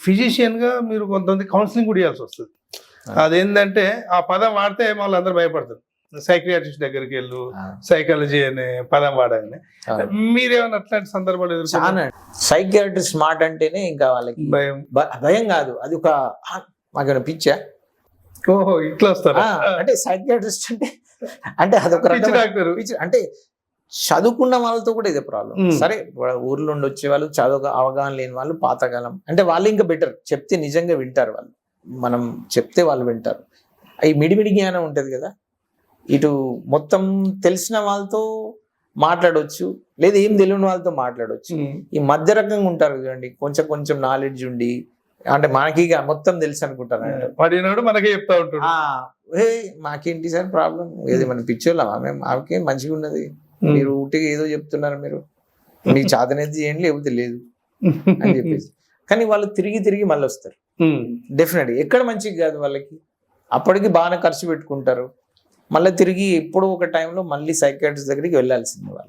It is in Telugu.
ఫిజిషియన్గా మీరు కొంతమంది కౌన్సిలింగ్ కూడా ఇవ్వాల్సి వస్తుంది. అదేంటంటే ఆ పదం వాడితే మళ్ళీ అందరూ భయపడతారు సైక్రియాటిస్ట్ దగ్గరికి వెళ్ళు సైకాలజీ అనే పదం వాడని మీరేమైనా అట్లాంటి సందర్భాలు చాలా సైకియాట్రిస్ట్ స్మార్ట్ అంటేనే ఇంకా వాళ్ళకి భయం. భయం కాదు. అది ఒక మాకేమైనా పిచ్చా? ఓహో ఇట్లా వస్తారా? అంటే సైకియాట్రిస్ట్ అంటే అంటే అదొక డాక్టర్. అంటే చదువుకున్న వాళ్ళతో కూడా ఇదే ప్రాబ్లం. సరే ఊర్లో ఉండి వచ్చే వాళ్ళు చదువు అవగాహన లేని వాళ్ళు పాతకాలం. అంటే వాళ్ళు ఇంకా బెటర్ చెప్తే నిజంగా వింటారు వాళ్ళు. మనం చెప్తే వాళ్ళు వింటారు. ఈ మిడిమిడి జ్ఞానం ఉంటది కదా. ఇటు మొత్తం తెలిసిన వాళ్ళతో మాట్లాడవచ్చు లేదా ఏం తెలియని వాళ్ళతో మాట్లాడవచ్చు ఈ మధ్య రకంగా ఉంటారు చూడండి కొంచెం కొంచెం నాలెడ్జ్ ఉండి అంటే మనకి మొత్తం తెలుసు అనుకుంటారు మనకే చెప్తా ఉంటాడు. మాకేంటి సార్ ప్రాబ్లం ఏది మన పిచ్చోళ్ళమా? మేము ఆమెకేం మంచిగా ఉన్నది మీరు ఊటిగా ఏదో చెప్తున్నారు మీరు. మీకు చాతనేది చేయండి లేకపోతే లేదు అని చెప్పేసి. కానీ వాళ్ళు తిరిగి తిరిగి మళ్ళీ వస్తారు. డెఫినెట్ ఎక్కడ మంచిగా కాదు వాళ్ళకి. అప్పటికి బాగానే ఖర్చు పెట్టుకుంటారు. మళ్ళీ తిరిగి ఎప్పుడో ఒక టైంలో మళ్ళీ సైకాట్రిస్ట్ దగ్గరికి వెళ్ళాల్సింది వాళ్ళు.